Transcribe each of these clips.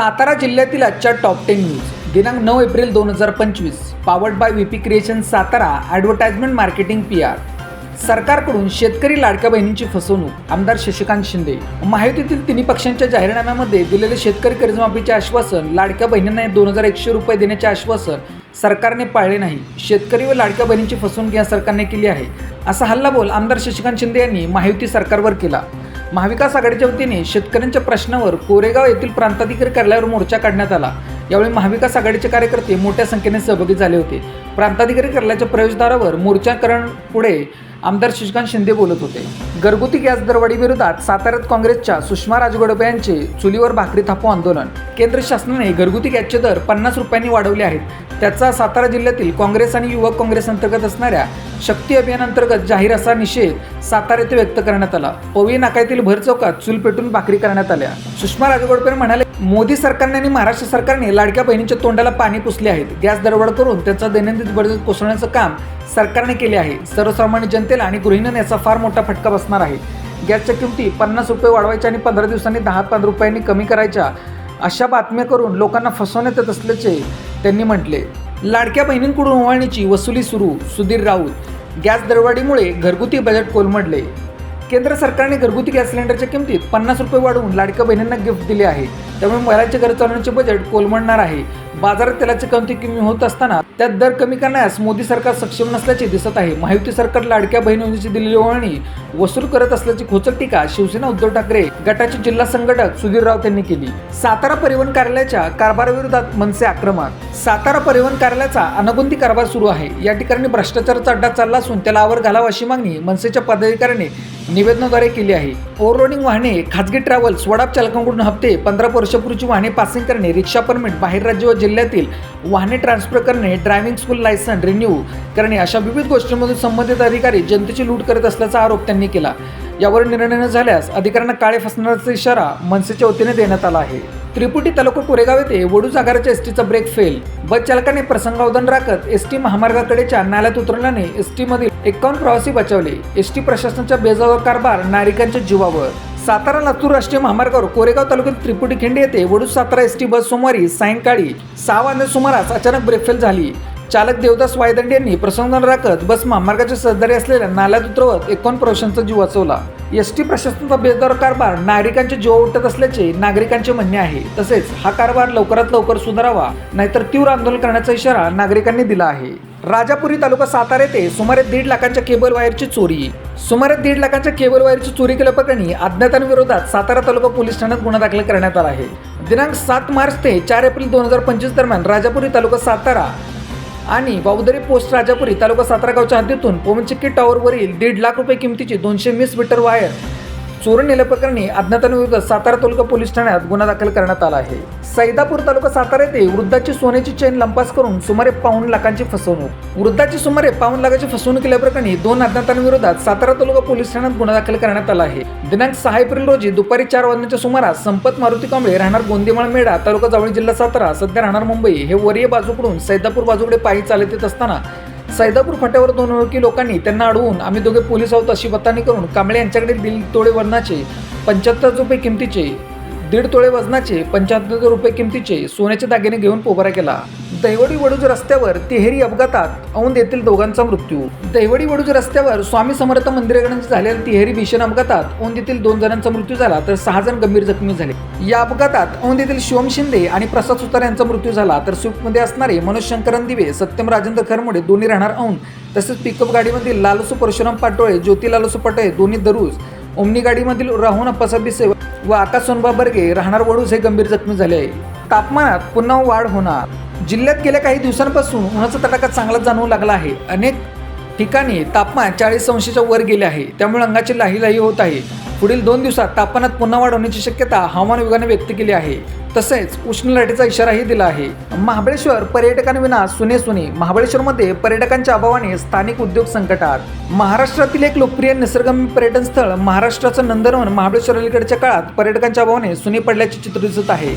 सातारा जिल्ह्यातील आजच्या top ten news दिनांक नऊ एप्रिल दोन हजार पंचवीस powered by VP creation Satara advertisement marketing P R सरकारकडून शेतकरी लाडक्या बहिणींची फसवणूक आमदार शशिकांत शिंदे. माहितीतील तिन्ही पक्षांच्या जाहीरनाम्यामध्ये दिलेले शेतकरी कर्जमाफीचे आश्वासन लाडक्या बहिणींना दोन हजार एकशे रुपये देण्याचे आश्वासन सरकारने पाळले नाही. शेतकरी व लाडक्या बहिणींची फसवणूक या सरकारने केली आहे असा हल्लाबोल आमदार शशिकांत शिंदे यांनी महायुती सरकारवर केला. महाविकास आघाडीच्या वतीने शेतकऱ्यांच्या प्रश्नावर कोरेगाव येथील प्रांताधिकारी कार्यालयावर मोर्चा काढण्यात आला. यावेळी महाविकास आघाडीचे कार्यकर्ते मोठ्या संख्येने सहभागी झाले होते. प्रांताधिकारी कार्यालयाच्या प्रवेशद्वारावर मोर्चाकरण पुढे आमदार शशिकांत शिंदे बोलत होते. घरगुती गॅस दरवाढी विरोधात साताऱ्यात काँग्रेसच्या सुषमा राजगोडबे यांचे चुलीवर भाकरी थापो आंदोलन. केंद्र शासनाने घरगुती गॅसचे दर पन्नास रुपयांनी वाढवले आहेत. त्याचा सातारा जिल्ह्यातील काँग्रेस आणि युवक काँग्रेस अंतर्गत असणाऱ्या शक्ती अभियानांतर्गत जाहीर असा निषेध सातारा येथे व्यक्त करण्यात आला. पवई नाका येथील भर चौकात चूल पेटून भाकरी करण्यात आल्या. सुषमा राजगोडकर म्हणाले मोदी सरकारने आणि महाराष्ट्र सरकारने लाडक्या बहिणीच्या तोंडाला पाणी पुसले आहेत गॅस दरवाढ करून त्यांचा दैनंदिन बजेट कोसळण्याचं काम सरकारने केले आहे. सर्वसामान्य जनतेला आणि गृहिणींना याचा फार मोठा फटका बसणार आहे. गॅसच्या किमती पन्नास रुपये वाढवायच्या आणि पंधरा दिवसांनी दहा पंधरा रुपयांनी कमी करायच्या अशा बातम्या करून लोकांना फसवण्यात येत असल्याचे त्यांनी म्हटले. लाडक्या बहिणींकडून ओवाळणीची वसुली सुरू सुधीर राऊत. गॅस दरवाढीमुळे घरगुती बजेट कोलमडले. केंद्र सरकारने घरगुती गॅस सिलेंडरच्या किमतीत पन्नास रुपये वाढवून लाडक्या बहिणींना गिफ्ट दिले आहे. त्यामुळे महिलांचे घर चालवण्याचे बजेट कोलमडणार आहे. बाजारात तेलाची किमती कमी होत असताना त्यात दर कमी करण्यास मोदी सरकार सक्षम नसल्याचे दिसत आहे. महायुती सरकार लाडक्या बहिणींची दिलेली वळणी वसूल करत असल्याची खोचक टीका शिवसेना उद्धव ठाकरे गटाचे जिल्हा संघटक सुधीर राऊत यांनी केली. सातारा परिवहन कार्यालयाच्या कारभाराविरोधात मनसे आक्रमक. सातारा परिवहन कार्यालयाचा अनगुंती कारभार सुरू आहे. या ठिकाणी भ्रष्टाचाराचा अड्डा चालला असून त्याला आवर घालावा अशी मागणी मनसेच्या पदाधिकाऱ्याने निवेदनाद्वारे केली आहे. ओव्हरलोडिंग वाहने खाजगी ट्रॅव्हल्स वडाप चालकांकडून हप्ते पंधरा वर्षापूर्वीची वाहने पासिंग करणे रिक्षा परमिट बाहेर राज्य व जिल्ह्यातील वाहने ट्रान्सफर करणे ड्रायव्हिंग स्कूल लायसन रिन्यू करणे अशा विविध गोष्टींमधून संबंधित अधिकारी जनतेची लूट करत असल्याचा आरोप त्यांनी केला. यावर निर्णय न झाल्यास अधिकाऱ्यांना काळे फसण्याचा इशारा मनसेच्या वतीने देण्यात आला आहे. त्रिपुटी तालुका कोरेगाव येथे वडू जागाराच्या एसटीचा ब्रेक फेल. बस चालकाने प्रसंगावधान राखत एसटी महामार्गाकडेच्या नाल्यात उतरल्याने एसटी मधील एकावन्न प्रवासी बचावले. एसटी प्रशासनाच्या बेजावर कारभार नागरिकांच्या जीवावर. सातारा लातूर राष्ट्रीय महामार्गावर कोरेगाव तालुक्यात त्रिपुटी खिंडी येथे वडू सातारा एसटी बस सोमवारी सायंकाळी सहा वाजल्या सुमारास अचानक ब्रेक फेल झाली. चालक देवदास वायदंड यांनी प्रसंगान राखत बस महामार्गाच्या सहदारी असलेल्या नाल्यात उतरवत एकोण प्रवाशांचा जीव वाचवला. एस टी प्रशासनाचा बेदर कारभार नागरिकांचे जीव उठत असल्याचे नागरिकांचे म्हणणे आहे. तसेच हा कारभार लवकरात लवकर सुधारावा नाहीतर तीव्र आंदोलन करण्याचा इशारा नागरिकांनी दिला आहे. राजापुरी तालुका सातारा येथे सुमारे दीड लाखांच्या केबल वायरची चोरी. सुमारे दीड लाखांच्या केबल वायरची चोरी केल्याप्रकरणी अज्ञातांविरोधात सातारा तालुका पोलीस ठाण्यात गुन्हा दाखल करण्यात आला आहे. दिनांक सात मार्च ते चार एप्रिल दोन हजार पंचवीस दरम्यान राजापुरी तालुका सातारा आणि बाउदरी पोस्ट राजापुरी तालुका सातारा गावच्या हद्दीतून पोमचिक्की टॉवरवरील दीड लाख रुपये किमतीची दोनशे वीस मीटर वायर चोरून नेल्याप्रकरणी अज्ञातांविरुद्ध सातारा तालुका पोलीस ठाण्यात गुन्हा दाखल करण्यात आला आहे. सैदापूर तालुका सातारा येथे वृद्धाची सोन्याची चेन लंपास करून सुमारे पाऊन लाखांची फसवणूक. वृद्धाची सुमारे पाऊन लाखाची फसवणूक केल्याप्रकरणी दोन अज्ञातांविरोधात सातारा तालुका पोलीस ठाण्यात गुन्हा दाखल करण्यात आला आहे. दिनांक सहा एप्रिल रोजी दुपारी चार वाजण्याच्या सुमारास संपत मारुती कांबळे राहणार गोंदिमाळ मेढा तालुका जावळी जिल्हा सातारा सध्या राहणार मुंबई हे वरीय बाजूकडून सैदापूर बाजूकडे पायी चालत येत असताना सैदापूर फाट्यावर दोन ओळखी लोकांनी त्यांना अडवून आम्ही दोघे पोलीस आहोत अशी बतानी करून कांबळे यांच्याकडे दिल तोडे वर्णाचे पंच्याहत्तर रुपये किमतीचे दीड तोळे वजनाचे पंच्याहत्तर रुपये किमतीचे सोन्याचे दागिने घेऊन पोबारा केला. दैवडी वडूज रस्त्यावर तिहेरी अपघातात औंध येथील दोघांचा मृत्यू. दैवडी वडूज रस्त्यावर स्वामी समर्थ मंदिराकडे झालेल्या तिहेरी भीषण अपघातात औंध येथील दोन जणांचा मृत्यू झाला तर सहा जण गंभीर जखमी झाले. या अपघातात औंध येथील शिवम शिंदे आणि प्रसाद सुतार यांचा मृत्यू झाला तर स्विफ्टमध्ये असणारे मनोज शंकरन दिवे सत्यम राजेंद्र खरमुडे दोन्ही राहणार औंध तसेच पिकअप गाडीमधील लालसू परशुराम पाटोळे ज्योती लालसू पाटोळे दोन्ही दरुज ओमनीगाडीमधील गाडीमधील पसबिसे व आकाश सोनबा बर्गे राहणार वडूस हे गंभीर जखमी झाले आहे. तापमानात पुन्हा वाढ होणार. जिल्ह्यात गेल्या काही दिवसांपासून उन्हाचा तडाखा चांगलाच जाणवू लागला आहे. अनेक ठिकाणी तापमान चाळीस अंशाच्या वर गेले आहे. त्यामुळे अंगाची लाही लाही होत आहे. पुढील दोन दिवसात तापमानात पुन्हा वाढ होण्याची शक्यता हवामान विभागाने व्यक्त केली आहे. तसेच उष्ण लाटेचा इशाराही दिला आहे. महाबळेश्वर पर्यटकांविना सुने सुने महाबळेश्वरमध्ये पर्यटकांच्या अभावाने स्थानिक उद्योग संकटात. महाराष्ट्रातील एक लोकप्रिय निसर्गम पर्यटन स्थळ महाराष्ट्राचं नंदनवन महाबळेश्वर अलीकडच्या काळात पर्यटकांच्या अभावाने सुने पडल्याचे चित्र दिसत आहे.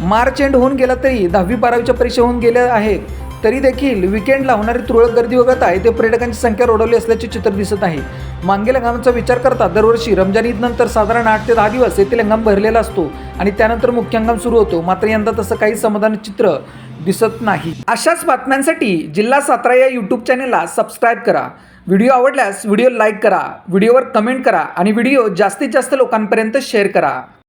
मार्च एंड होऊन गेला तरी दहावी बारावीच्या परीक्षा होऊन गेल्या आहेत. तरी देखील विकेंडला होणारी तुरळक गर्दी वगळता येथे पर्यटकांची संख्या रोडवली असल्याचे चित्र दिसत आहे. मांगेल हंगामाचा विचार करता दरवर्षी रमजान ईद नंतर साधारण आठ ते दहा दिवस येथील हंगाम भरलेला असतो आणि त्यानंतर मुख्य हंगाम सुरू होतो. मात्र यंदा तसं काही समाधान चित्र दिसत नाही. अशाच बातम्यांसाठी जिल्हा सातारा या यूट्यूब चॅनेलला सबस्क्राईब करा. व्हिडिओ आवडल्यास व्हिडिओ लाईक करा व्हिडिओवर कमेंट करा आणि व्हिडिओ जास्तीत जास्त लोकांपर्यंत शेअर करा.